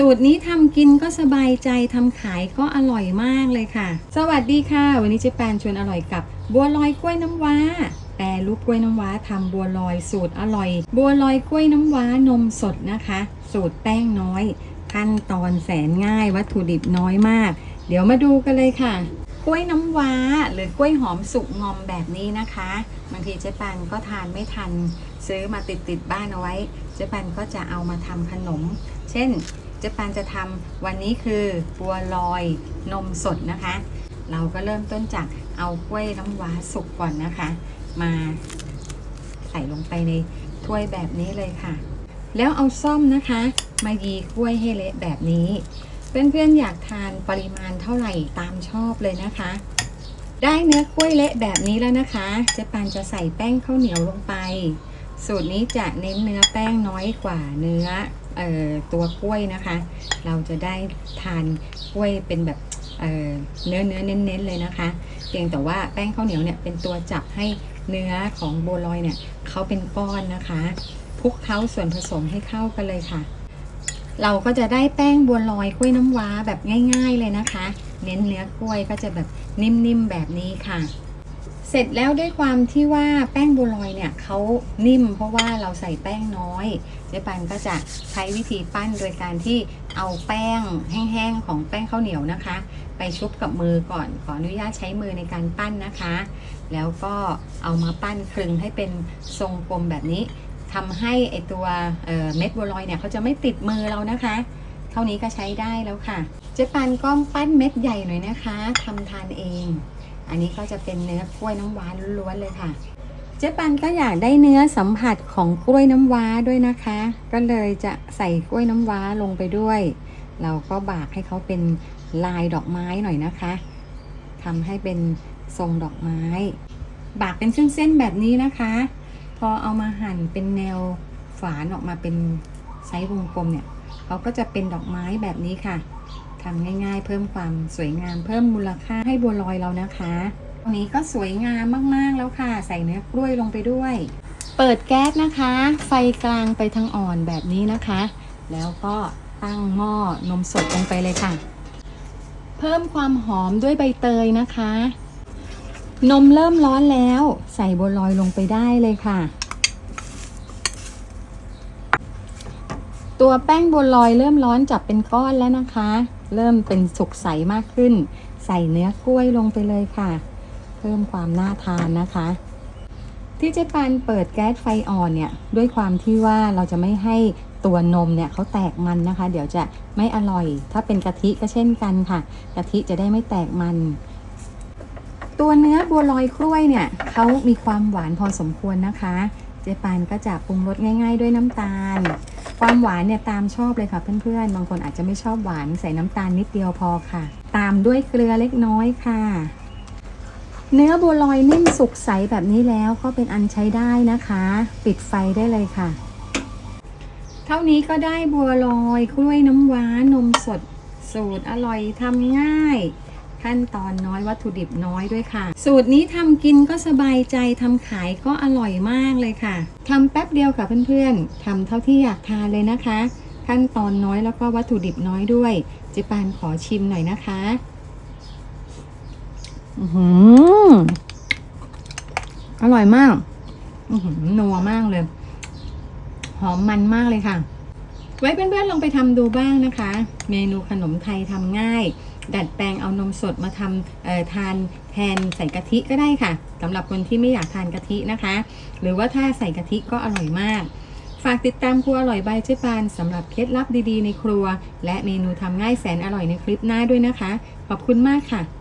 สูตรนี้ทำกินก็สบายใจทำขายก็อร่อยมากเลยค่ะ สวัสดีค่ะ วันนี้เจ๊แปนชวนอร่อยกับ บัวลอยกล้วยน้ำว้าแปรรูปกล้วยน้ำว้าทำบัวลอยสูตรอร่อย บัวลอยกล้วยน้ำว้านมสดนะคะ สูตรแป้งน้อย ขั้นตอนแสนง่าย วัตถุดิบน้อยมาก เดี๋ยวมาดูกันเลยค่ะกล้วยน้ำว้าหรือกล้วยหอมสุกงอมแบบนี้นะคะบางทีเจ๊ปันก็ทานไม่ทัน ซื้อมาติดติดบ้านเอาไว้ เจ๊ปันก็จะเอามาทำขนม เช่น จ๊ปันจะทำวันนี้คือบัวลอยนมสดนะคะ เราก็เริ่มต้นจากเอากล้วยน้ำว้าสุกก่อนนะคะ มาใส่ลงไปในถ้วยแบบนี้เลยค่ะ แล้วเอาซ่อมนะคะ มายีกล้วยให้เละแบบนี้ เพื่อนๆอยากทานปริมาณเท่าไหร่ตามชอบเลยนะคะ ได้เนื้อกล้วยเละแบบนี้แล้วนะคะเจ๊ปานจะใส่แป้งข้าวเหนียวลงไป สูตรนี้จะเน้นเนื้อแป้งน้อยกว่าเนื้อ ตัวกล้วยนะคะ เราจะได้ทานกล้วยเป็นแบบเเนื้อเนื้อเน้นๆเลยนะคะ เพียงแต่ว่าแป้งข้าวเหนียวเนี่ยเป็นตัวจับให้เนื้อของโบลอยเนี่ยเขาเป็นก้อนนะคะคลุกเคล้าส่วนผสมให้เข้ากันเลยค่ะ เราก็จะได้แป้งบัวลอยกล้วยน้ำว้าแบบง่าย ๆเลยนะคะ เน้นเนื้อกล้วยก็จะแบบนิ่มๆแบบนี้ค่ะ เสร็จแล้วด้วยความที่ว่าแป้งบัวลอยเนี่ยเขานิ่มเพราะว่าเราใส่แป้งน้อยเจ๊ปันก็จะใช้วิธีปั้นโดยการที่เอาแป้งแห้งๆของแป้งข้าวเหนียวนะคะ ไปชุบกับมือก่อนขออนุญาตใช้มือในการปั้นนะคะ แล้วก็เอามาปั้นคลึงให้เป็นทรงกลมแบบนี้ทำให้ไอตัวเเม็ดบัวลอยเนี่ยเขาจะไม่ติดมือเรานะคะ เท่านี้ก็ใช้ได้แล้วค่ะ เจ๊ปันก็ปั้นเม็ดใหญ่หน่อยนะคะทำทานเอง อันนี้ก็จะเป็นเนื้อกล้วยน้ำว้าล้วนๆเลยค่ะ เจ๊ปันก็อยากได้เนื้อสัมผัสของกล้วยน้ำว้าด้วยนะคะ ก็เลยจะใส่กล้วยน้ำว้าลงไปด้วย เราก็บากให้เขาเป็นลายดอกไม้หน่อยนะคะทำให้เป็นทรงดอกไม้ บากเป็นเส้นๆแบบนี้นะคะ พอเอามาหั่นเป็นแนวฝานออกมาเป็นไซส์วงกลมเนี่ยเขาก็จะเป็นดอกไม้แบบนี้ค่ะ ทำง่ายๆ เพิ่มความสวยงาม เพิ่มมูลค่าให้บัวลอยเรานะคะตรงนี้ก็สวยงามมากๆแล้วค่ะ ใส่เนื้อกล้วยลงไปด้วย เปิดแก๊สนะคะ ไฟกลางไปทางอ่อนแบบนี้นะคะ แล้วก็ตั้งหม้อนมสดลงไปเลยค่ะ เพิ่มความหอมด้วยใบเตยนะคะ นมเริ่มร้อนแล้ว ใส่บัวลอยลงไปได้เลยค่ะตัวแป้งบัวลอยเริ่มร้อนจับเป็นก้อนแล้วนะคะ เริ่มเป็นสุกใสมากขึ้น ใส่เนื้อกล้วยลงไปเลยค่ะ เพิ่มความน่าทานนะคะ ที่เจ๊ปานเปิดแก๊สไฟอ่อนเนี่ยด้วยความที่ว่าเราจะไม่ให้ตัวนมเนี่ยเขาแตกมันนะคะ เดี๋ยวจะไม่อร่อย ถ้าเป็นกะทิก็เช่นกันค่ะกะทิจะได้ไม่แตกมัน ตัวเนื้อบัวลอยกล้วยเนี่ยเขามีความหวานพอสมควรนะคะ เจ๊ปานก็จะปรุงรสง่าย ๆ ด้วยน้ำตาล ความหวานเนี่ยตามชอบเลยค่ะเพื่อนๆ บางคนอาจจะไม่ชอบหวานใส่น้ำตาลนิดเดียวพอค่ะ ตามด้วยเกลือเล็กน้อยค่ะ เนื้อบัวลอยนิ่มสุกใสแบบนี้แล้วก็เป็นอันใช้ได้นะคะ ปิดไฟได้เลยค่ะ เท่านี้ก็ได้บัวลอยกล้วยน้ำว้านมสดสูตรอร่อยทำง่าย ขั้นตอนน้อยวัตถุดิบน้อยด้วยค่ะ สูตรนี้ทำกินก็สบายใจทำขายก็อร่อยมากเลยค่ะทำแป๊บเดียวค่ะเพื่อนๆทำเท่าที่อยากทานเลยนะคะ ขั้นตอนน้อยแล้วก็วัตถุดิบน้อยด้วยเจิปานขอชิมหน่อยนะคะอือหืออร่อยมากอือหือนัวมากเลย หอมมันมากเลยค่ะ ไว้เพื่อนๆลองไปทำดูบ้างนะคะ เมนูขนมไทยทำง่าย ดัดแปลงเอานมสดมาทำทานแทนใส่กะทิก็ได้ค่ะสำหรับคนที่ไม่อยากทานกะทินะคะ หรือว่าถ้าใส่กะทิก็อร่อยมาก ฝากติดตามครัวอร่อยใบเจ๊ปานสำหรับเคล็ดลับดีๆในครัว และเมนูทำง่ายแสนอร่อยในคลิปหน้าด้วยนะคะ ขอบคุณมากค่ะ